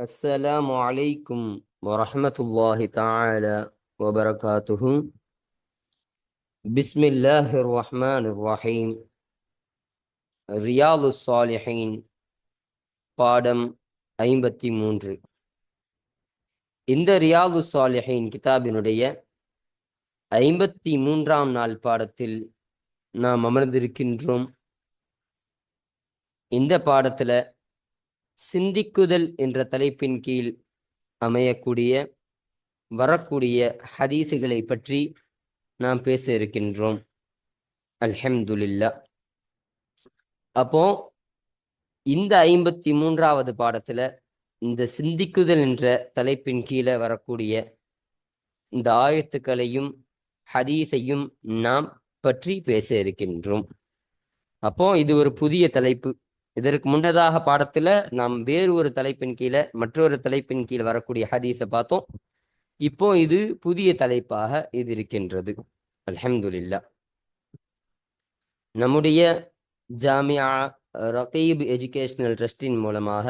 السلام عليكم ورحمة الله تعالى وبركاته بسم الله الرحمن الرحيم ரியாது சாலிஹீன் பாடம் ஐம்பத்தி மூன்று இந்த ரியாது சாலிஹீன் கிதாபினுடைய ஐம்பத்தி மூன்றாம் நாள் பாடத்தில் நாம் அமர்ந்திருக்கின்றோம் இந்த பாடத்துல சிந்திக்குதல் என்ற தலைப்பின் கீழ் அமையக்கூடிய வரக்கூடிய ஹதீசுகளை பற்றி நாம் பேச இருக்கின்றோம். அல்ஹம்துலில்லா அப்போ இந்த ஐம்பத்தி மூன்றாவது பாடத்துல இந்த சிந்திக்குதல் என்ற தலைப்பின் கீழே வரக்கூடிய இந்த ஆயத்துக்களையும் ஹதீஸையும் நாம் பற்றி பேச இருக்கின்றோம். அப்போ இது ஒரு புதிய தலைப்பு. இதற்கு முன்னதாக பாடத்துல நாம் வேறு ஒரு தலைப்பின் கீழே மற்றொரு தலைப்பின் கீழ் வரக்கூடிய ஹதீஸை பார்த்தோம். இப்போ இது புதிய தலைப்பாக இது இருக்கின்றது. அலமதுல்லா நம்முடைய ஜாமியா ரகீப் எஜுகேஷனல் ட்ரஸ்டின் மூலமாக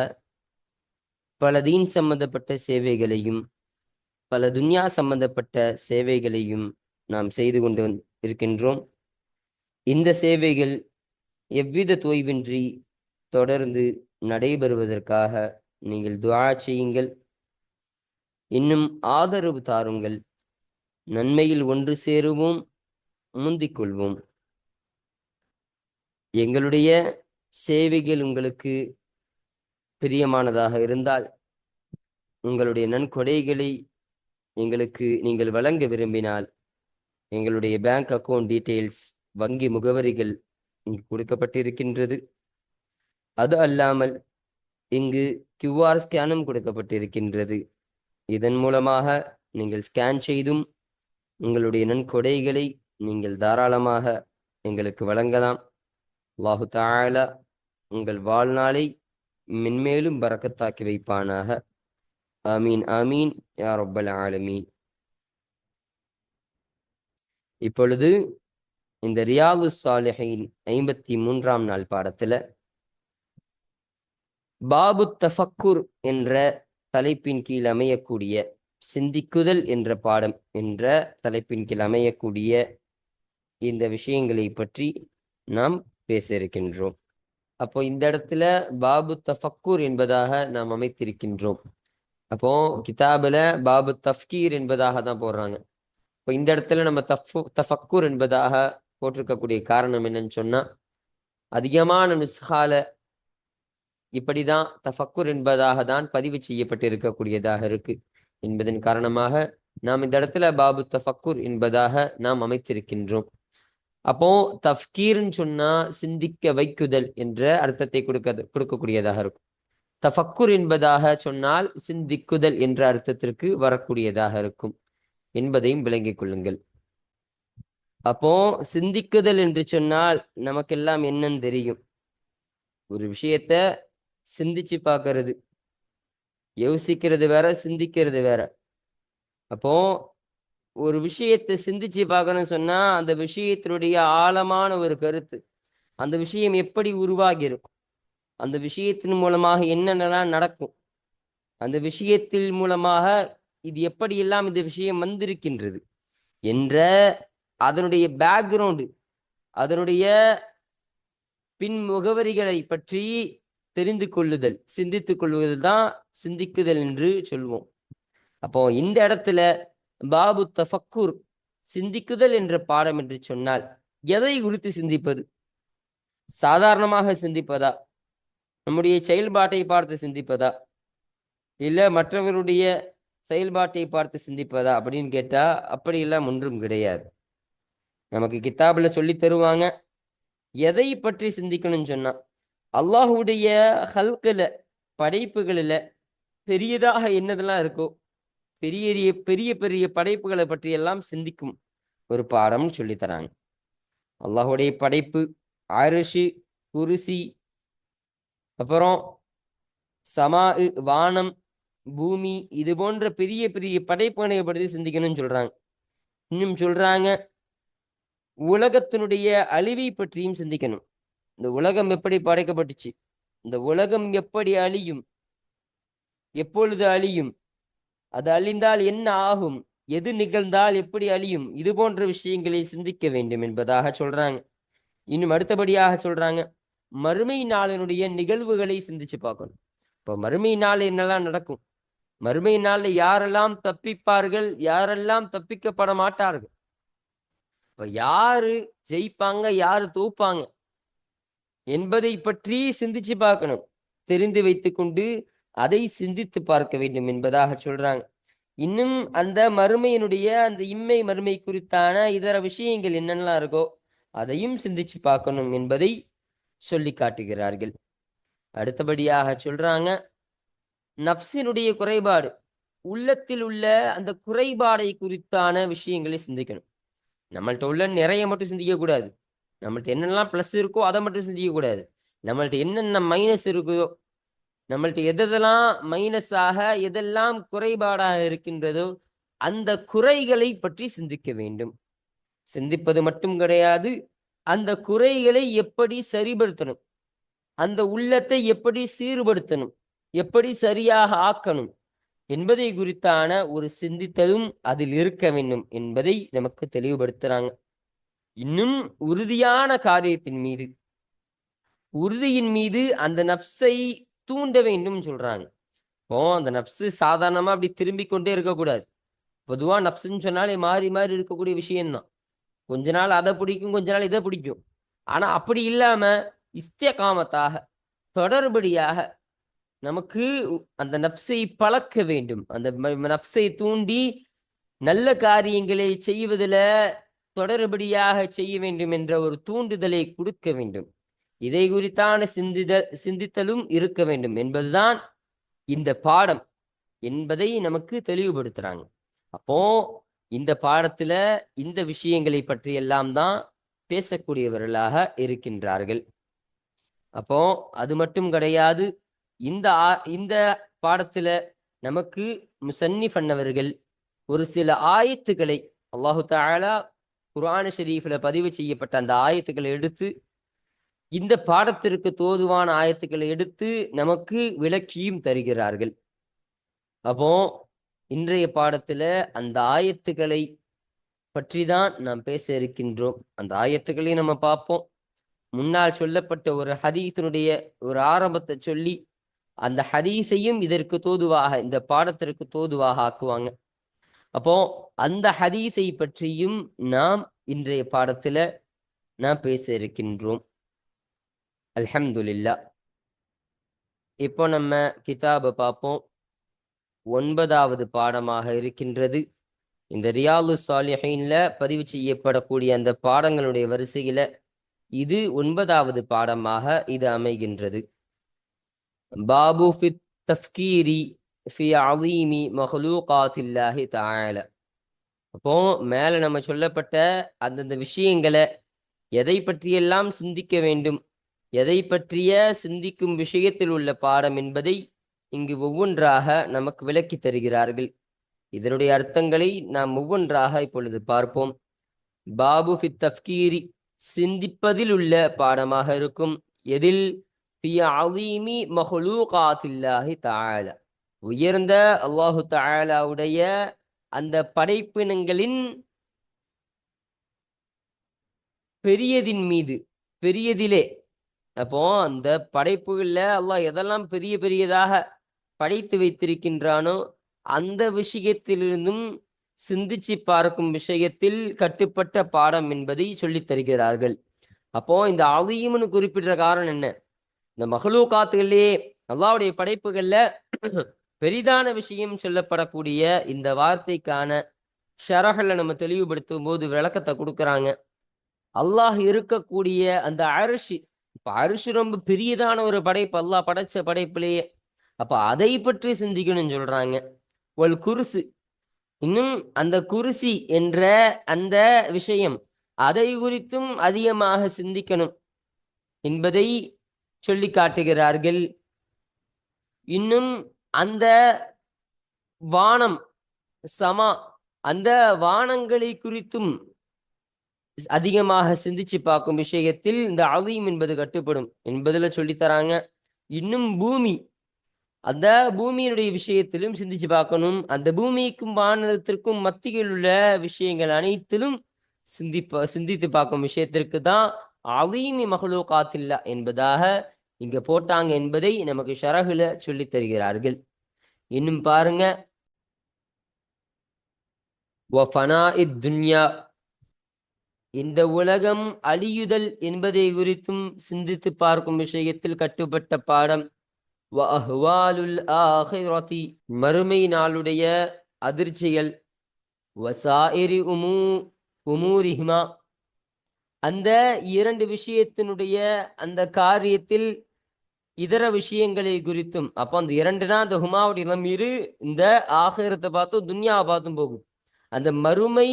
பல தீன் சம்பந்தப்பட்ட சேவைகளையும் பல துன்யா சம்பந்தப்பட்ட சேவைகளையும் நாம் செய்து கொண்டு இருக்கின்றோம். இந்த சேவைகள் எவ்வித தொய்வின்றி தொடர்ந்து நடைபெறுவதற்காக நீங்கள் துவா செய்யுங்கள். இன்னும் ஆதரவு தாருங்கள். நன்மையில் ஒன்று சேருவோம் முந்திக் கொள்வோம். எங்களுடைய சேவைகள் உங்களுக்கு பிரியமானதாக இருந்தால் உங்களுடைய நன்கொடைகளை எங்களுக்கு நீங்கள் வழங்க விரும்பினால் எங்களுடைய பேங்க் அக்கவுண்ட் டீட்டெயில்ஸ் வங்கி முகவரிகள் கொடுக்கப்பட்டிருக்கின்றது. அது அல்லாமல் இங்கு கியூஆர் ஸ்கேனும் கொடுக்கப்பட்டிருக்கின்றது. இதன் மூலமாக நீங்கள் ஸ்கேன் செய்தும் உங்களுடைய நன்கொடைகளை நீங்கள் தாராளமாக எங்களுக்கு வழங்கலாம். அல்லாஹு தாலா உங்கள் வாழ்நாளை மென்மேலும் பறக்கத்தாக்கி வைப்பானாக. ஆமீன் ஆமீன் யா ரொப்பல் ஆலமீன். இப்பொழுது இந்த ரியாது சாலிஹின் ஐம்பத்தி மூன்றாம் நாள் பாடத்தில் பாபு தஃபக்குர் என்ற தலைப்பின் கீழ் அமையக்கூடிய சிந்திக்குதல் என்ற பாடம் என்ற தலைப்பின் கீழ் அமையக்கூடிய இந்த விஷயங்களை பற்றி நாம் பேச இருக்கின்றோம். அப்போ இந்த இடத்துல பாபு தஃபக்குர் என்பதாக நாம் அமைத்திருக்கின்றோம். அப்போ கிதாபுல பாபு தஃப்கீர் என்பதாக தான் போடுறாங்க. இப்போ இந்த இடத்துல நம்ம தஃபு தஃபக்குர் என்பதாக போட்டிருக்கக்கூடிய காரணம் என்னன்னு சொன்னா அதிகமான நுஸ்ஹால இப்படிதான் தஃபக்குர் என்பதாக தான் பதிவு செய்யப்பட்டிருக்கக்கூடியதாக இருக்கு. என்பதன் காரணமாக நாம் இந்த இடத்துல பாபு தஃபக்குர் என்பதாக நாம் அமைத்திருக்கின்றோம். அப்போ தஃப்கீர்னு சொன்னா சிந்திக்க வைக்குதல் என்ற அர்த்தத்தை கொடுக்க கொடுக்கக்கூடியதாக இருக்கும். தஃபக்குர் என்பதாக சொன்னால் சிந்திக்குதல் என்ற அர்த்தத்திற்கு வரக்கூடியதாக இருக்கும். என்பதையும் விளங்கிக் கொள்ளுங்கள். அப்போ சிந்திக்குதல் என்று சொன்னால் நமக்கெல்லாம் என்னன்னு தெரியும். ஒரு விஷயத்த சிந்திச்சு பார்க்கறது யோசிக்கிறது வேற சிந்திக்கிறது வேற. அப்போ ஒரு விஷயத்தை சிந்திச்சு பார்க்கணும்னு சொன்னா அந்த விஷயத்தினுடைய ஆழமான ஒரு கருத்து. அந்த விஷயம் எப்படி உருவாகி இருக்கும் அந்த விஷயத்தின் மூலமாக என்னென்னலாம் நடக்கும்? அந்த விஷயத்தில் மூலமாக இது எப்படியெல்லாம் இந்த விஷயம் வந்திருக்கின்றது? என்ற அதனுடைய பேக்ரவுண்டு அதனுடைய பின் முகவரிகளை பற்றி தெரிந்து கொள்ளுதல் சிந்தித்துக் கொள்வதில் தான் சிந்திக்குதல் என்று சொல்வோம். அப்போ இந்த இடத்துல பாபு தஃபக்குர் சிந்திக்குதல் என்ற பாடம் என்று சொன்னால் எதை குறித்து சிந்திப்பது? சாதாரணமாக சிந்திப்பதா? நம்முடைய செயல்பாட்டை பார்த்து சிந்திப்பதா? இல்லை மற்றவருடைய செயல்பாட்டை பார்த்து சிந்திப்பதா அப்படின்னு கேட்டா அப்படியெல்லாம் ஒன்றும் கிடையாது. நமக்கு கித்தாபில் சொல்லி தருவாங்க. எதை பற்றி சிந்திக்கணும்னு சொன்னா அல்லாஹுடைய ஹல்கில் படைப்புகளில் பெரியதாக என்னதெல்லாம் இருக்கோ பெரிய பெரிய பெரிய படைப்புகளை பற்றியெல்லாம் சிந்திக்கும் ஒரு பாடம்னு சொல்லித்தராங்க அல்லாஹுடைய படைப்பு அரிசி குருசி அப்புறம் சமா வானம் பூமி இது போன்ற பெரிய பெரிய படைப்புகளை பற்றி சிந்திக்கணும்னு சொல்றாங்க. இன்னும் சொல்றாங்க உலகத்தினுடைய அழிவை பற்றியும் சிந்திக்கணும். இந்த உலகம் எப்படி படைக்கப்பட்டுச்சு? இந்த உலகம் எப்படி அழியும்? எப்பொழுது அழியும்? அது அழிந்தால் என்ன ஆகும்? எது நிகழ்ந்தால் எப்படி அழியும்? இது போன்ற விஷயங்களை சிந்திக்க வேண்டும் என்பதாக சொல்றாங்க. இன்னும் அடுத்தபடியாக சொல்றாங்க மறுமை நாளினுடைய நிகழ்வுகளை சிந்திச்சு பார்க்கணும். இப்போ மறுமை நாள் என்னெல்லாம் நடக்கும்? மறுமை நாளில் யாரெல்லாம் தப்பிப்பார்கள்? யாரெல்லாம் தப்பிக்கப்பட மாட்டார்கள்? இப்போ யாரு ஜெயிப்பாங்க? யாரு தோப்பாங்க? என்பதை பற்றி சிந்திச்சு பார்க்கணும். தெரிந்து வைத்துக்கொண்டு அதை சிந்தித்து பார்க்க வேண்டும் என்பதாக சொல்றாங்க. இன்னும் அந்த மறுமையினுடைய அந்த இம்மை மறுமை குறித்தான இதர விஷயங்கள் என்னென்னலாம் இருக்கோ அதையும் சிந்திச்சு பார்க்கணும் என்பதை சொல்லி காட்டுகிறார்கள். அடுத்தபடியாக சொல்றாங்க நப்சினுடைய குறைபாடு. உள்ளத்தில் உள்ள அந்த குறைபாடை குறித்தான விஷயங்களை சிந்திக்கணும். நம்மள்கிட்ட உள்ள நிறைய மட்டும் சிந்திக்க கூடாது. நம்மள்ட்ட என்னெல்லாம் ப்ளஸ் இருக்கோ அதை மட்டும் சிந்திக்கக்கூடாது நம்மள்ட்ட என்னென்ன மைனஸ் இருக்குதோ நம்மள்ட்ட எதெல்லாம் மைனஸாக எதெல்லாம் குறைபாடாக இருக்கின்றதோ அந்த குறைகளை பற்றி சிந்திக்க வேண்டும். சிந்திப்பது மட்டும் கிடையாது அந்த குறைகளை எப்படி சரிபடுத்தணும்? அந்த உள்ளத்தை எப்படி சீர்படுத்தணும்? எப்படி சரியாக ஆக்கணும்? என்பதை குறித்தான ஒரு சிந்தித்தலும் அதில் இருக்க வேண்டும் என்பதை நமக்கு தெளிவுபடுத்துறாங்க. இன்னும் உறுதியான காரியத்தின் மீது உறுதியின் மீது அந்த நப்சை தூண்ட வேண்டும் சொல்றாங்க. இப்போ அந்த நப்சு சாதாரணமா அப்படி திரும்பி கொண்டே இருக்கக்கூடாது. பொதுவா நப்சுன்னு சொன்னாலே மாறி மாறி இருக்கக்கூடிய விஷயம்தான். கொஞ்ச நாள் அதை பிடிக்கும் கொஞ்ச நாள் இதை பிடிக்கும். ஆனா அப்படி இல்லாம இஸ்தியகாமத்தாக தொடர்படியாக நமக்கு அந்த நப்சை பழக்க வேண்டும். அந்த நப்சை தூண்டி நல்ல காரியங்களை செய்வதில் தொடர்படியாக செய்ய வேண்டும் என்ற ஒரு தூண்டுதலை கொடுக்க வேண்டும். இதை குறித்தான சிந்தித சிந்தித்தலும் இருக்க வேண்டும் என்பதுதான் இந்த பாடம் என்பதை நமக்கு தெளிவுபடுத்துறாங்க. அப்போ இந்த பாடத்துல இந்த விஷயங்களை பற்றி எல்லாம் தான் பேசக்கூடியவர்களாக இருக்கின்றார்கள். அப்போ அது மட்டும் கிடையாது இந்த இந்த பாடத்துல நமக்கு முசன்னி பண்ணவர்கள் ஒரு சில ஆயத்துக்களை அல்லாஹு தாலா குரான ஷெரீஃபில் பதிவு செய்யப்பட்ட அந்த ஆயத்துக்களை எடுத்து இந்த பாடத்திற்கு தோதுவான ஆயத்துக்களை எடுத்து நமக்கு விளக்கியும் தருகிறார்கள். அப்போ இன்றைய பாடத்துல அந்த ஆயத்துக்களை பற்றி தான் நாம் பேச இருக்கின்றோம். அந்த ஆயத்துக்களையும் நம்ம பார்ப்போம். முன்னால் சொல்லப்பட்ட ஒரு ஹதீஸினுடைய ஒரு ஆரம்பத்தை சொல்லி அந்த ஹதீஸையும் இதற்கு தோதுவாக இந்த பாடத்திற்கு தோதுவாக ஆக்குவாங்க. அப்போ அந்த ஹதீஸை பற்றியும் நாம் இன்றைய பாடத்துல நாம் பேச இருக்கின்றோம். அல்ஹம்துலில்லா. இப்போ நம்ம கிதாபை பார்ப்போம். ஒன்பதாவது பாடமாக இருக்கின்றது. இந்த ரியாலு சாலிஹீன்ல பதிவு செய்யப்படக்கூடிய அந்த பாடங்களுடைய வரிசையில இது ஒன்பதாவது பாடமாக இது அமைகின்றது. பாபு ஃபித் தஃப்கீரி ஃபி அலீமி மஹலூகாத்தில்லாஹி தாழ அப்போ மேல நம்ம சொல்லப்பட்ட அந்தந்த விஷயங்களை எதை பற்றியெல்லாம் சிந்திக்க வேண்டும் எதை பற்றிய சிந்திக்கும் விஷயத்தில் உள்ள பாடம் என்பதை இங்கு ஒவ்வொன்றாக நமக்கு விளக்கி தருகிறார்கள். இதனுடைய அர்த்தங்களை நாம் ஒவ்வொன்றாக இப்பொழுது பார்ப்போம். பாபு ஃபி தஃப்கீரி சிந்திப்பதில் உள்ள பாடமாக இருக்கும். எதில்? ஃபி அலீமி மஹலூகாத்தில்லாஹி தாழ உயர்ந்த அல்லாஹு தாலாவுடைய அந்த படைப்பினங்களின் பெரியதின் மீது பெரியதிலே. அப்போ அந்த படைப்புகள்ல அல்லாஹ் எதெல்லாம் பெரிய பெரியதாக படைத்து வைத்திருக்கின்றானோ அந்த விஷயத்திலிருந்தும் சிந்திச்சு பார்க்கும் விஷயத்தில் கட்டுப்பட்ட பாடம் என்பதை சொல்லித் தருகிறார்கள். அப்போ இந்த அலீம்னு குறிப்பிடுற காரணம் என்ன? இந்த மகளூகாத்துகளே அல்லாவுடைய படைப்புகள்ல பெரிதான விஷயம் சொல்லப்படக்கூடிய இந்த வார்த்தைக்கான ஷரகளை நம்ம தெளிவுபடுத்தும் போது விளக்கத்தை கொடுக்குறாங்க. அல்லாஹ் இருக்கக்கூடிய அந்த அரிசி இப்ப அரிசி ரொம்ப பெரியதான ஒரு படைப்பு அல்லாஹ் படைச்ச படைப்பிலேயே. அப்ப அதை பற்றி சிந்திக்கணும்னு சொல்றாங்க. ஒரு குருசு இன்னும் அந்த குருசி என்ற அந்த விஷயம் அதை குறித்தும் அதிகமாக சிந்திக்கணும் என்பதை சொல்லி காட்டுகிறார்கள். இன்னும் அந்த வானம் சமா அந்த வானங்களை குறித்தும் அதிகமாக சிந்திச்சு பார்க்கும் விஷயத்தில் இந்த அலீம் என்பது கட்டுப்படும் என்பதுல சொல்லித்தராங்க இன்னும் பூமி அந்த பூமியினுடைய விஷயத்திலும் சிந்திச்சு பார்க்கணும். அந்த பூமிக்கும் வானத்திற்கும் மத்தியில் உள்ள விஷயங்கள் அனைத்திலும் சிந்திப்ப சிந்தித்து பார்க்கும் விஷயத்திற்கு தான் அவீமி மகளோ காத்தில்லா என்பதாக இங்க போட்டாங்க என்பதை நமக்கு ஷரகுல சொல்லி தருகிறார்கள். இன்னும் பாருங்க. துன்யா. இந்த உலகம் அழியுதல் என்பதை குறித்தும் சிந்தித்து பார்க்கும் விஷயத்தில் கட்டுப்பட்ட பாடம். மறுமை நாளுடைய அதிர்ச்சிகள். வசாயிரி உமூ உமூரிஹிமா. அந்த இரண்டு விஷயத்தினுடைய அந்த காரியத்தில் இதர விஷயங்களை குறித்தும் அப்போ அந்த இரண்டுனா அந்த ஹுமாவுடைய இரு இந்த ஆகிரத்தை பார்த்தும் துன்யாவை பார்த்தும் போகும். அந்த மறுமை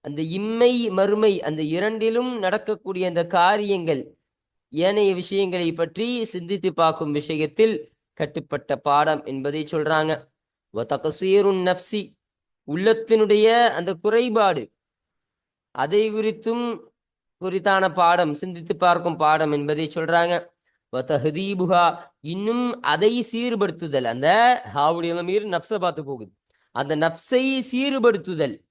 அந்த இம்மை மறுமை அந்த இரண்டிலும் நடக்கக்கூடிய அந்த காரியங்கள் ஏனைய விஷயங்களை பற்றி சிந்தித்து பார்க்கும் விஷயத்தில் கட்டுப்பட்ட பாடம் என்பதை சொல்றாங்க. நப்சி நஃப்சி உள்ளத்தினுடைய அந்த குறைபாடு அதை குறித்தும் குறித்தான பாடம் சிந்தித்து பார்க்கும் பாடம் என்பதை சொல்றாங்க. வதஹதீபுகா இன்னும் அதை சீர்படுத்துதல். அந்த ஹாவுடைய மீர் நப்சை பார்த்து போகுது. அந்த நப்சை சீர்படுத்துதல்.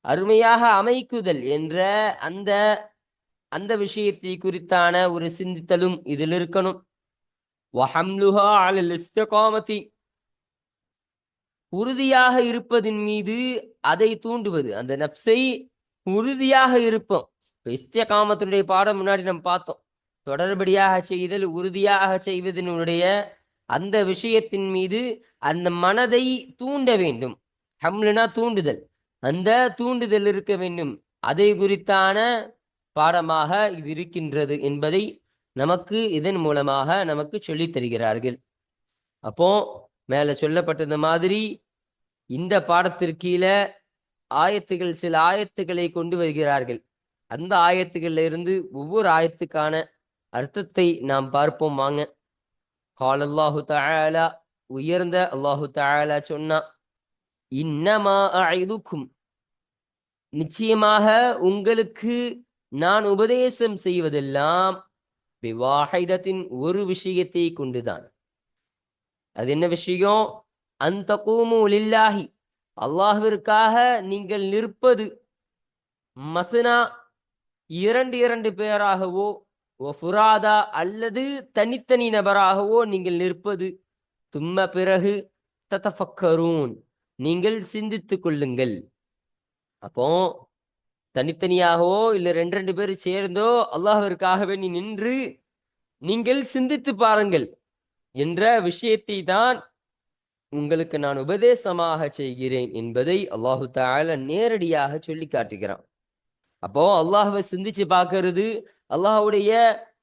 அருமையாக அமைக்குதல் என்ற அந்த அந்த விஷயத்தை குறித்தான ஒரு சிந்தித்தலும் இதில் இருக்கணும். வஹம்லுஹா உறுதியாக இருப்பதின் மீது அதை தூண்டுவது. அந்த நப்சை உறுதியாக இருப்போம். இப்போ காமத்தினுடைய பாடம் முன்னாடி நம்ம பார்த்தோம். தொடர்படியாக செய்தல் உறுதியாக செய்வதனுடைய அந்த விஷயத்தின் மீது அந்த மனதை தூண்ட வேண்டும். ஹம்லுனா தூண்டுதல். அந்த தூண்டுதல் இருக்க வேண்டும். அதை குறித்தான பாடமாக இது இருக்கின்றது என்பதை நமக்கு இதன் மூலமாக நமக்கு சொல்லித் தருகிறார்கள். அப்போ மேல சொல்லப்பட்டது மாதிரி இந்த பாடத்திற்கீழ ஆயத்துகள் சில ஆயத்துக்களை கொண்டு வருகிறார்கள். அந்த ஆயத்துகள்ல இருந்து ஒவ்வொரு ஆயத்துக்கான அர்த்தத்தை நாம் பார்ப்போம் வாங்க. கால் அல்லாஹு தாலா உயர்ந்த அல்லாஹு தாலா சொன்னா இன்னமா அஇதுக்கும். நிச்சயமாக உங்களுக்கு நான் உபதேசம் செய்வதெல்லாம் விவாஹிதத்தின் ஒரு விஷயத்தை கொண்டுதான். அது என்ன விஷயம்? அந்த கூமு அல்லாஹிற்காக நீங்கள் நிற்பது மசுனா இரண்டு இரண்டு பேராகவோ ஃபுராதா அல்லது தனித்தனி நபராகவோ நீங்கள் நிற்பது. தும்ம பிறகு தத்தஃபக்கரூன் நீங்கள் சிந்தித்துக் கொள்ளுங்கள். அப்போ தனித்தனியாகவோ இல்லை ரெண்டு ரெண்டு பேர் சேர்ந்தோ அல்லாஹிற்காகவே நீ நின்று நீங்கள் சிந்தித்து பாருங்கள் என்ற விஷயத்தை தான் உங்களுக்கு நான் உபதேசமாக செய்கிறேன் என்பதை அல்லாஹு தால நேரடியாக சொல்லி காட்டுகிறான். அப்போ அல்லாஹுவை சிந்திச்சு பார்க்கறது அல்லாஹுடைய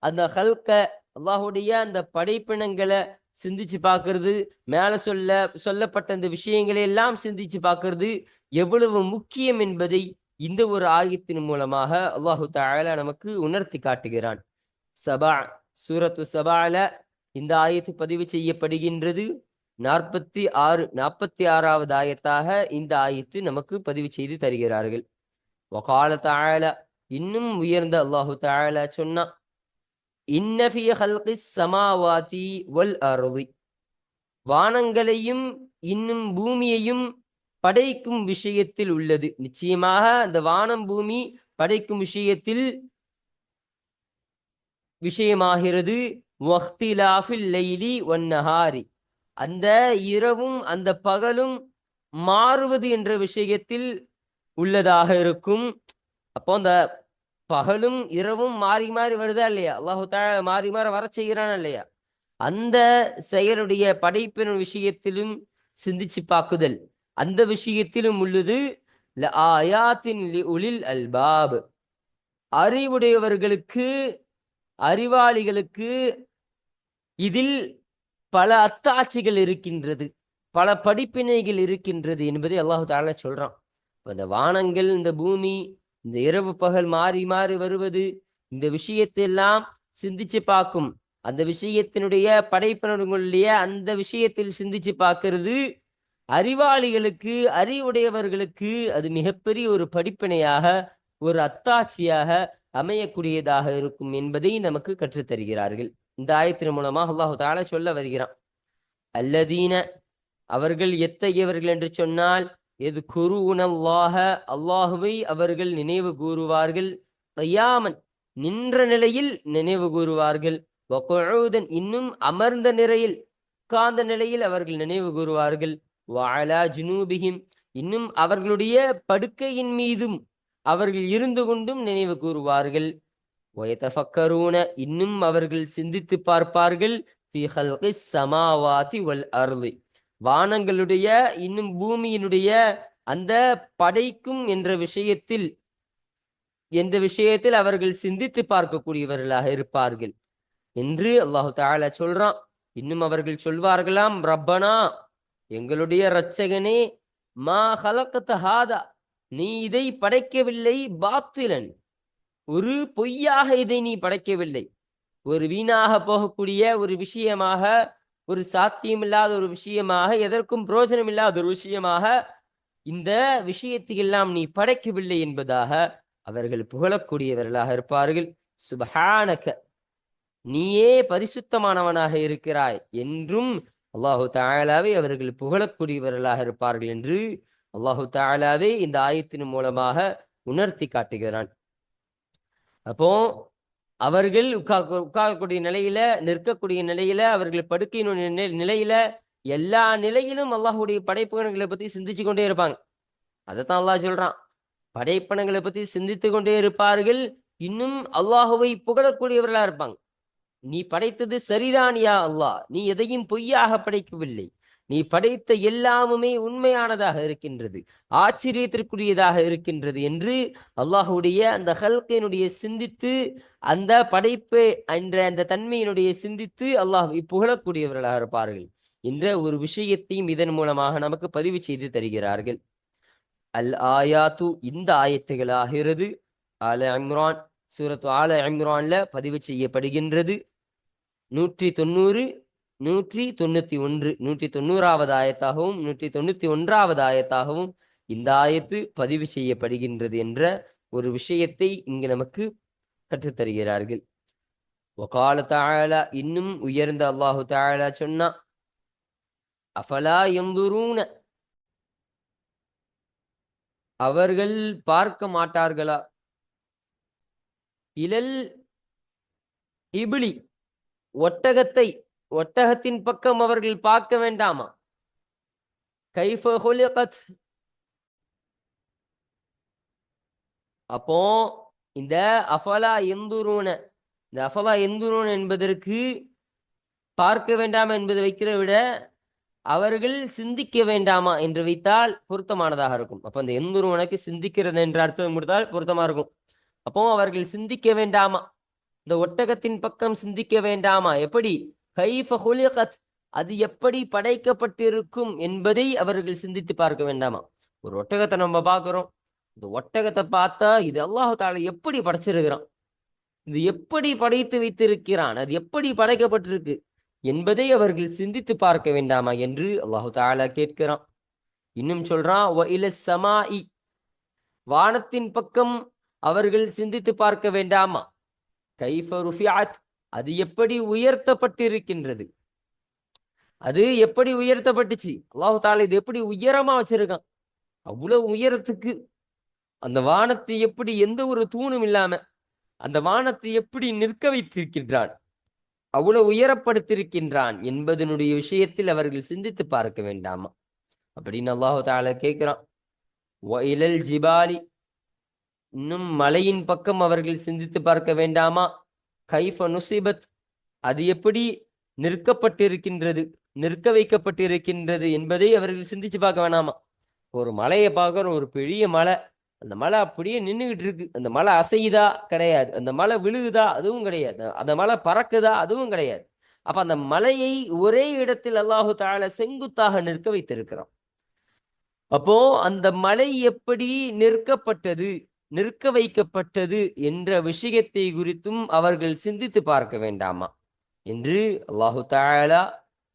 அந்த ஹல்க அல்லாஹுடைய அந்த படைப்பினங்களை சிந்திச்சு பார்க்கறது மேலே சொல்ல சொல்லப்பட்ட அந்த விஷயங்களை எல்லாம் சிந்திச்சு பார்க்கறது எவ்வளவு முக்கியம் என்பதை இந்த ஒரு ஆயத்தின் மூலமாக அல்லாஹு தால நமக்கு உணர்த்தி காட்டுகிறான். சபா சூரத்து சபால இந்த ஆயத்து பதிவு செய்யப்படுகின்றது. நாற்பத்தி ஆறு நாற்பத்தி ஆறாவது ஆயத்தாக இந்த ஆயத்து நமக்கு பதிவு செய்து தருகிறார்கள். வகால தாழ இன்னும் உயர்ந்த அல்லாஹு தாழ சொன்னா இன்னஃபி ஹல்கி சமாவாதி வல் அருதி. வானங்களையும் இன்னும் பூமியையும் படைக்கும் விஷயத்தில் உள்ளது. நிச்சயமாக அந்த வானம் பூமி படைக்கும் விஷயத்தில் விஷயமாகிறது. லைலி ஒன்னஹாரி அந்த இரவும் அந்த பகலும் மாறுவது என்ற விஷயத்தில் உள்ளதாக இருக்கும். அப்போ அந்த பகலும் இரவும் மாறி மாறி வருதா இல்லையா? அல்லாஹு தாழ மாறி மாறி வர செய்கிறானா இல்லையா? அந்த செயலுடைய படைப்பின் விஷயத்திலும் சிந்திச்சு பார்க்குதல் அந்த விஷயத்திலும் உள்ளது ஆயாத்தின் உளில் அல்பாப். அறிவுடையவர்களுக்கு அறிவாளிகளுக்கு இதில் பல அத்தாட்சிகள் இருக்கின்றது பல படிப்பினைகள் இருக்கின்றது என்பதை அல்லாஹு தாலா சொல்றான். இந்த வானங்கள் இந்த பூமி இந்த இரவு பகல் மாறி மாறி வருவது இந்த விஷயத்தெல்லாம் சிந்திச்சு பார்க்கும். அந்த விஷயத்தினுடைய படைப்பினர்களுடைய அந்த விஷயத்தில் சிந்திச்சு பார்க்கறது அறிவாளிகளுக்கு அறிவுடையவர்களுக்கு அது மிகப்பெரிய ஒரு படிப்பினையாக ஒரு அத்தாட்சியாக அமையக்கூடியதாக இருக்கும் என்பதை நமக்கு கற்றுத்தருகிறார்கள். இந்த ஆயத்தின் மூலமாக அல்லாஹு தாலா சொல்ல வருகிறான். அல்லதீன அவர்கள் எத்தகையவர்கள் என்று சொன்னால் எது குரு உணவாக அல்லாஹுவை அவர்கள் நினைவு கூறுவார்கள். கையாமன் நின்ற நிலையில் நினைவு கூறுவார்கள். வகுஊதன் இன்னும் அமர்ந்த நிலையில் உட்கார்ந்த நிலையில் அவர்கள் நினைவு கூறுவார்கள். வாலா ஜுனூபிகிம் இன்னும் அவர்களுடைய படுக்கையின் மீதும் அவர்கள் இருந்து கொண்டும் நினைவு கூறுவார்கள். வயதஃபக்கரூன இன்னும் அவர்கள் சிந்தித்து பார்ப்பார்கள். சமாவாதி வல் அர்லி வானங்களுடைய இன்னும் பூமியினுடைய அந்த படைக்கும் என்ற விஷயத்தில் எந்த விஷயத்தில் அவர்கள் சிந்தித்து பார்க்கக்கூடியவர்களாக இருப்பார்கள். என்று அல்லாஹு தாலா சொல்றான். இன்னும் அவர்கள் சொல்வார்களாம் ரப்பனா எங்களுடைய இரட்சகனே மா ஹலக்கத்த ஹாதா நீ இதை படைக்கவில்லை பாத்திலன். ஒரு பொய்யாக இதை நீ படைக்கவில்லை. ஒரு வீணாக போகக்கூடிய ஒரு விஷயமாக ஒரு சாத்தியமில்லாத ஒரு விஷயமாக எதற்கும் பிரயோஜனம் இல்லாத ஒரு விஷயமாக இந்த விஷயத்தை எல்லாம் நீ படைக்கவில்லை என்பதாக அவர்கள் புகழக்கூடியவர்களாக இருப்பார்கள். சுபஹானக. நீயே பரிசுத்தமானவனாக இருக்கிறாய் என்றும் அல்லாஹு தாலாவை அவர்கள் புகழக்கூடியவர்களாக இருப்பார்கள் என்று அல்லாஹு தாலாவே இந்த ஆயத்தின் மூலமாக உணர்த்தி காட்டுகிறான். அப்போ அவர்கள் உட்கா உட்காரக்கூடிய நிலையில நிற்கக்கூடிய நிலையில அவர்கள் படுக்கையினுடைய நிலையில எல்லா நிலையிலும் அல்லாஹுடைய படைப்புகளை பத்தி சிந்திச்சு கொண்டே இருப்பாங்க. அதைத்தான் அல்லாஹ் சொல்றான். படைப்பனங்களை பத்தி சிந்தித்து கொண்டே இருப்பார்கள். இன்னும் அல்லாஹுவை புகழக்கூடியவர்களா இருப்பாங்க. நீ படைத்தது சரிதானியா அல்லாஹ். நீ எதையும் பொய்யாக படைக்கவில்லை. நீ படைத்த எல்லாமுமே உண்மையானதாக இருக்கின்றது ஆச்சரியத்திற்குரியதாக இருக்கின்றது என்று அல்லாஹுடைய அந்த ஹல்கையினுடைய சிந்தித்து அந்த படைப்பு என்ற அந்த தன்மையினுடைய சிந்தித்து அல்லாஹ் புகழக்கூடியவர்களாக இருப்பார்கள். என்ற ஒரு விஷயத்தையும் இதன் மூலமாக நமக்கு பதிவு செய்து தருகிறார்கள். அல் ஆயாத்து இந்த ஆயத்துகளாகிறது ஆல இம்ரான் சூரத்து ஆல இம்ரான்ல பதிவு செய்யப்படுகின்றது. நூற்றி தொண்ணூறு நூற்றி தொண்ணூத்தி ஒன்று நூற்றி தொண்ணூறாவது ஆயத்தாகவும் நூற்றி தொண்ணூத்தி ஒன்றாவது ஆயத்தாகவும் இந்த ஆயத்து பதிவு செய்யப்படுகின்றது என்ற ஒரு விஷயத்தை இங்கு நமக்கு கற்றுத்தருகிறார்கள். ஒகால தாழலா இன்னும் உயர்ந்த அல்லாஹு தாழலா சொன்னா அஃபலா எந்துரூன அவர்கள் பார்க்க மாட்டார்களா? இலல் இபிலி ஒட்டகத்தை ஒட்டகத்தின் பக்கம் அவர்கள் பார்க்க வேண்டாமா? கைஃப அப்போ இந்த அஃபலா எந்துருன இந்த அஃபலா எந்துருன் என்பதற்கு பார்க்க வேண்டாமா என்பதை வைக்கிறதை விட அவர்கள் சிந்திக்க வேண்டாமா என்று வைத்தால் பொருத்தமானதாக இருக்கும். அப்போ அந்த எந்துருவனுக்கு சிந்திக்கிறது என்ற அர்த்தம் கொடுத்தால் பொருத்தமா இருக்கும். அப்போ அவர்கள் சிந்திக்க வேண்டாமா? இந்த ஒட்டகத்தின் பக்கம் சிந்திக்க வேண்டாமா? எப்படி? கைஃப ஹுலிகத் அது எப்படி படைக்கப்பட்டிருக்கும் என்பதை அவர்கள் சிந்தித்து பார்க்க வேண்டாமா? ஒரு ஒட்டகத்தை நம்ம பார்க்குறோம். இந்த ஒட்டகத்தை பார்த்தா இது அல்லாஹு எப்படி படைச்சிருக்கிறான்? இது எப்படி படைத்து வைத்திருக்கிறான்? அது எப்படி படைக்கப்பட்டிருக்கு? என்பதை அவர்கள் சிந்தித்து பார்க்க வேண்டாமா என்று அல்லாஹு தாலா கேட்கிறான். இன்னும் சொல்றான் சமாஇ வானத்தின் பக்கம் அவர்கள் சிந்தித்து பார்க்க வேண்டாமா? கைஃப ருஃபியாத் அது எப்படி உயர்த்தப்பட்டிருக்கின்றது? அது எப்படி உயர்த்தப்பட்டுச்சு? அல்லாஹு தாலா இது எப்படி உயரமா வச்சிருக்கான்? அவ்வளவு உயரத்துக்கு அந்த வானத்தை எப்படி எந்த ஒரு தூணும் இல்லாம அந்த வானத்தை எப்படி நிற்க வைத்திருக்கின்றான்? அவ்வளவு உயரப்படுத்திருக்கின்றான் என்பதனுடைய விஷயத்தில் அவர்கள் சிந்தித்து பார்க்க வேண்டாமா? அப்படின்னு அல்லாஹு தாலா கேட்கிறான். வயலல் ஜிபாலி இன்னும் மலையின் பக்கம் அவர்கள் சிந்தித்து பார்க்க வேண்டாமா? கைஃப நுசிபத் அது எப்படி நிற்கப்பட்டிருக்கின்றது நிற்க வைக்கப்பட்டிருக்கின்றது என்பதை அவர்கள் சிந்திச்சு பார்க்க வேணாமா? ஒரு மலையை பார்க்குறோம் ஒரு பெரிய மலை அந்த மலை அப்படியே நின்றுகிட்டு இருக்கு. அந்த மலை அசையுதா? கிடையாது. அந்த மலை விழுகுதா? அதுவும் கிடையாது. அந்த மலை பறக்குதா? அதுவும் கிடையாது. அப்ப அந்த மலையை ஒரே இடத்தில் அல்லாஹு தாழ செங்குத்தாக நிற்க வைத்திருக்கிறோம் அப்போ அந்த மலை எப்படி நிற்கப்பட்டது? நிற்க வைக்கப்பட்டது என்ற விஷயத்தை குறித்தும் அவர்கள் சிந்தித்து பார்க்க வேண்டாமா? என்று அல்லாஹு தாலா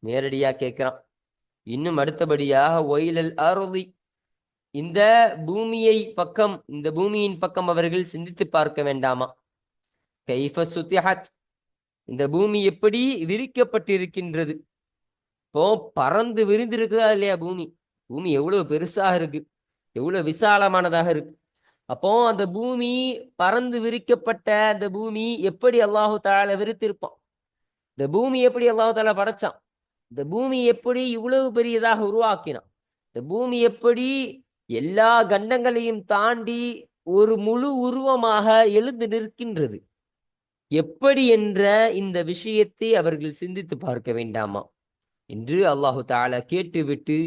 நேரடியா கேட்கிறான். இன்னும் அடுத்தபடியாக ஒயிலல் அருளி இந்த பூமியை பக்கம் இந்த பூமியின் பக்கம் அவர்கள் சிந்தித்து பார்க்க வேண்டாமா? கைஃப சுத்திஹத். இந்த பூமி எப்படி விரிக்கப்பட்டிருக்கின்றது? இப்போ பறந்து விரிந்திருக்குதா இல்லையா பூமி? பூமி எவ்வளவு பெருசாக இருக்கு எவ்வளவு விசாலமானதாக இருக்கு. அப்போ அந்த பூமி பறந்து விரிக்கப்பட்ட அந்த பூமி எப்படி அல்லாஹு தால விரித்திருப்பான்? இந்த பூமி எப்படி அல்லாஹு தாலா படைச்சான்? இந்த பூமி எப்படி இவ்வளவு பெரியதாக உருவாக்கினான்? இந்த பூமி எப்படி எல்லா கண்டங்களையும் தாண்டி ஒரு முழு உருவமாக எழுந்து நிற்கின்றது? எப்படி என்ற இந்த விஷயத்தை அவர்கள் சிந்தித்து பார்க்க வேண்டாமா? என்று அல்லாஹு தாலா கேட்டுவிட்டு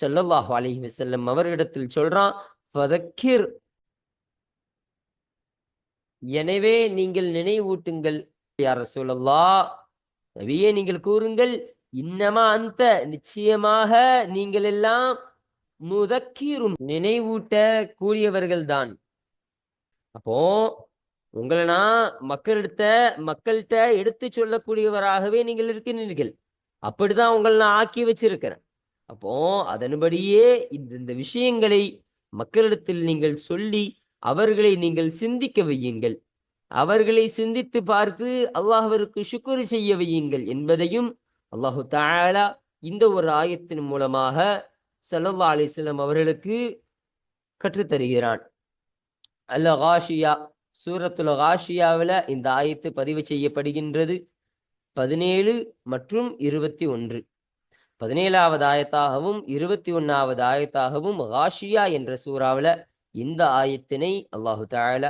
சொல்லல்லாஹு அலஹி வசல்லம் அவரிடத்தில் சொல்றான் ஃபதக்கிர் எனவே நீங்கள் நினைவூட்டுங்கள் யார் ரசூலல்லா நபியே நீங்கள் கூறுங்கள் இன்னமா அந்த நிச்சயமாக நீங்கள் எல்லாம் முதக்கீரும் நினைவூட்ட கூடியவர்கள் தான் அப்போ உங்களை நான் மக்களிடத்த மக்கள்கிட்ட எடுத்து சொல்லக்கூடியவராகவே நீங்கள் இருக்கிறீர்கள் அப்படிதான் உங்களை நான் ஆக்கி வச்சிருக்கிறேன். அப்போ அதன்படியே இந்த இந்த விஷயங்களை மக்களிடத்தில் நீங்கள் சொல்லி அவர்களை நீங்கள் சிந்திக்க வையுங்கள். அவர்களை சிந்தித்து பார்த்து அல்லாஹ்விற்கு சுக்குரு செய்ய வையுங்கள் என்பதையும் அல்லாஹு தாலா இந்த ஒரு ஆயத்தின் மூலமாக சல்லா அலிஸ்லாம் அவர்களுக்கு கற்றுத்தருகிறான். அல்ல காஷியா சூரத்துல காஷியாவில் இந்த ஆயத்து பதிவு செய்யப்படுகின்றது. பதினேழு மற்றும் இருபத்தி ஒன்று. பதினேழாவது ஆயத்தாகவும் இருபத்தி ஒன்றாவது ஆயத்தாகவும் காஷியா என்ற சூறாவில் இந்த ஆயத்தினை அல்லாஹு தால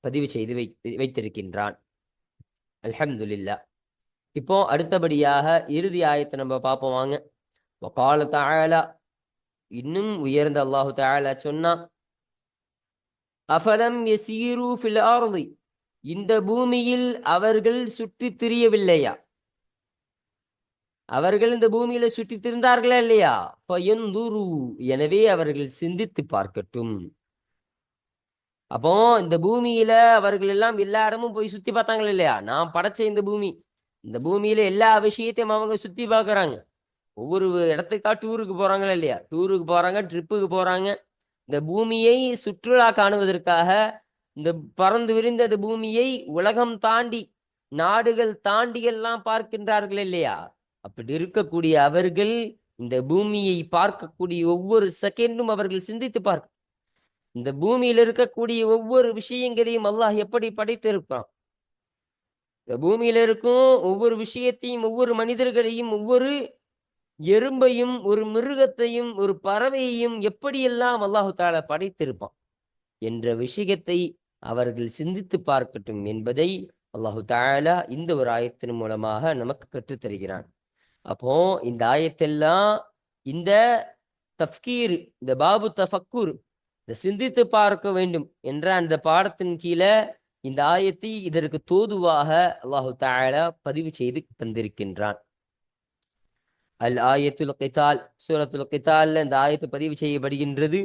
பதிவு செய்து வைத்து வைத்திருக்கின்றான். அல்ஹம்துல்லா இப்போ அடுத்தபடியாக இறுதி ஆயத்தை நம்ம பார்ப்போம் வாங்க. வக்கால தாழலா இன்னும் உயர்ந்த அல்லாஹு தாழலா சொன்னா அஃபலம் எசீரு ஃபில் இந்த பூமியில் அவர்கள் சுற்றி திரியவில்லையா? அவர்கள் இந்த பூமியில சுற்றி திரிந்தார்களா இல்லையா? எனவே அவர்கள் சிந்தித்து பார்க்கட்டும். அப்போ இந்த பூமியில அவர்கள் எல்லாம் எல்லா இடமும் போய் சுத்தி பார்த்தாங்களா இல்லையா? நான் படைச்ச இந்த பூமி. இந்த பூமியில எல்லா விஷயத்தையும் அவங்க சுத்தி பார்க்குறாங்க. ஒவ்வொரு இடத்துக்கா டூருக்கு போறாங்களா இல்லையா? டூருக்கு போறாங்க ட்ரிப்புக்கு போறாங்க. இந்த பூமியை சுற்றுலா காணுவதற்காக இந்த பறந்து விரிந்த இந்த பூமியை உலகம் தாண்டி நாடுகள் தாண்டி எல்லாம் பார்க்கின்றார்கள் இல்லையா? அப்படி இருக்கக்கூடிய அவர்கள் இந்த பூமியை பார்க்கக்கூடிய ஒவ்வொரு செகண்டும் அவர்கள் சிந்தித்து பார்க்க இந்த பூமியில் இருக்கக்கூடிய ஒவ்வொரு விஷயங்களையும் அல்லாஹ் எப்படி படைத்திருப்பான்? இந்த பூமியில இருக்கும் ஒவ்வொரு விஷயத்தையும் ஒவ்வொரு மனிதர்களையும் ஒவ்வொரு எறும்பையும் ஒரு மிருகத்தையும் ஒரு பறவையையும் எப்படியெல்லாம் அல்லாஹு தாலா படைத்திருப்பான் என்ற விஷயத்தை அவர்கள் சிந்தித்து பார்க்கட்டும் என்பதை அல்லாஹு தாலா இந்த ஒரு ஆயத்தின் மூலமாக நமக்கு கற்றுத்தருகிறான். அப்போ இந்த ஆயத்தெல்லாம் இந்த தஃப்கீர் இந்த பாபு தஃபக்கூர் இந்த சிந்தித்து பார்க்க வேண்டும் என்ற அந்த பாடத்தின் கீழே இந்த ஆயத்தை இதற்கு தோதுவாக அல்லாஹு தாலா பதிவு செய்து தந்திருக்கின்றான். அல் ஆயத்துல் கிதால் சூரத்துல் கிதால்ல இந்த ஆயத்து பதிவு செய்யப்படுகின்றது.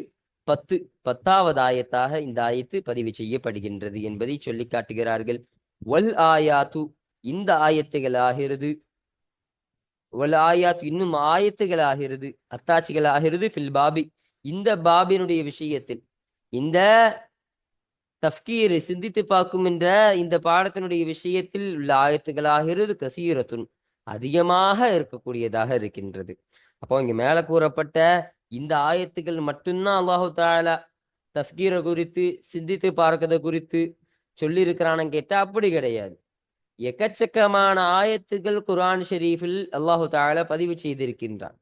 பத்து பத்தாவது ஆயத்தாக இந்த ஆயத்து பதிவு செய்யப்படுகின்றது என்பதை சொல்லி காட்டுகிறார்கள். வல் ஆயாத்து இந்த ஆயத்துகள் ஆகிறது வல் ஆயாத்து இன்னும் ஆயத்துகள் ஆகிறது அத்தாட்சிகள் ஆகிறது ஃபில் பாபி இந்த பாபினுடைய விஷயத்தில் இந்த தஃப்கீர் சிந்தித்து பார்க்கும் என்ற இந்த பாடத்தினுடைய விஷயத்தில் உள்ள ஆயத்துகளாகிறது கசீரத்துன். அதிகமாக இருக்கக்கூடியதாக இருக்கின்றது. அப்போ இங்க மேல கூறப்பட்ட இந்த ஆயத்துகள் மட்டும்தான் அல்லாஹு தாலா தஃப்கீரை குறித்து சிந்தித்து பார்க்கறதை குறித்து சொல்லியிருக்கிறான்னு கேட்டா அப்படி கிடையாது. எக்கச்சக்கமான ஆயத்துகள் குர்ஆன் ஷெரீஃபில் அல்லாஹு தாலா பதிவு செய்திருக்கின்றான்.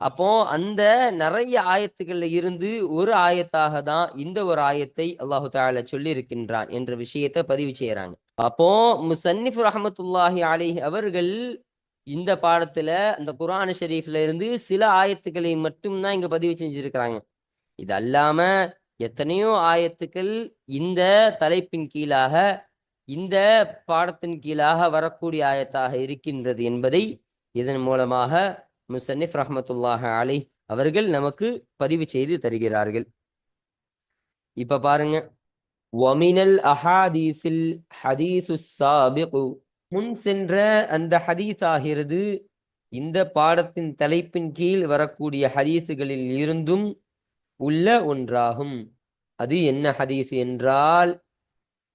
அப்போ அந்த நிறைய ஆயத்துகள்ல இருந்து ஒரு ஆயத்தாக தான் இந்த ஒரு ஆயத்தை அல்லாஹு தால சொல்லி இருக்கின்றான் என்ற விஷயத்தை பதிவு செய்யறாங்க அப்போ முசன்னிஃப் ரஹமத்துல்லாஹி அலி அவர்கள் இந்த பாடத்துல அந்த குர்ஆன் ஷெரீஃப்ல இருந்து சில ஆயத்துக்களை மட்டும்தான் இங்க பதிவு செஞ்சிருக்கிறாங்க. இது அல்லாம எத்தனையோ ஆயத்துக்கள் இந்த தலைப்பின் கீழாக இந்த பாடத்தின் கீழாக வரக்கூடிய ஆயத்தாக இருக்கின்றது என்பதை இதன் மூலமாக முசன்னிஃப் ரஹமத்துல்லாஹ அலை அவர்கள் நமக்கு பதிவு செய்து தருகிறார்கள். இப்ப பாருங்க. ஒமினல் அஹாதீஸில் ஹதீசு சாபிகு முன் சென்ற அந்த ஹதீஸ் ஆகிறது இந்த பாடத்தின் தலைப்பின் கீழ் வரக்கூடிய ஹதீஸுகளில் இருந்தும் உள்ள ஒன்றாகும். அது என்ன ஹதீஸ் என்றால்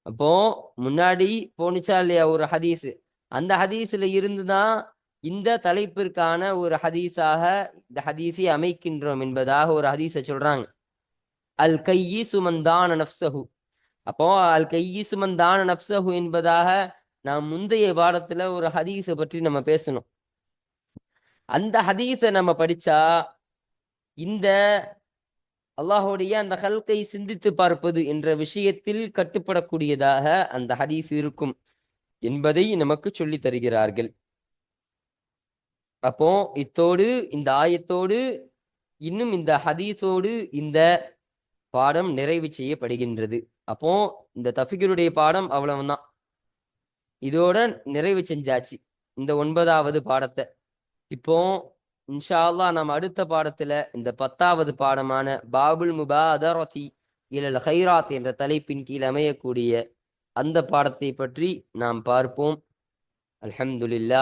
அப்போ முன்னாடி போனிச்சா இல்லையா ஒரு ஹதீஸ்? அந்த ஹதீஸ்ல இருந்துதான் இந்த தலைப்பிற்கான ஒரு ஹதீஸாக இந்த ஹதீஸை அமைக்கின்றோம் என்பதாக ஒரு ஹதீஸை சொல்றாங்க. அல் கையி சுமந்தான நப்சஹு அப்போ அல் கையி சுமந்தான நப்சஹு என்பதாக நாம் முந்தைய பாடத்துல ஒரு ஹதீஸை பற்றி நம்ம பேசணும். அந்த ஹதீஸை நம்ம படிச்சா இந்த அல்லாஹுடைய அந்த ஹல்கை சிந்தித்து பார்ப்பது என்ற விஷயத்தில் கட்டுப்படக்கூடியதாக அந்த ஹதீஸ் இருக்கும் என்பதை நமக்கு சொல்லித் தருகிறார்கள். அப்போ இத்தோடு இந்த ஆயத்தோடு இன்னும் இந்த ஹதீஸோடு இந்த பாடம் நிறைவு செய்யப்படுகின்றது. அப்போ இந்த தஃபிகருடைய பாடம் அவ்வளவுதான். இதோட நிறைவு செஞ்சாச்சு. இந்த ஒன்பதாவது பாடத்தை. இப்போ இன்ஷா அல்லாஹ் நம்ம அடுத்த பாடத்துல இந்த பத்தாவது பாடமான பாபுல் முபாதரதி இலல் ஹைராத் என்ற தலைப்பின் கீழ் அமையக்கூடிய அந்த பாடத்தை பற்றி நாம் பார்ப்போம். அல்ஹம்துலில்லா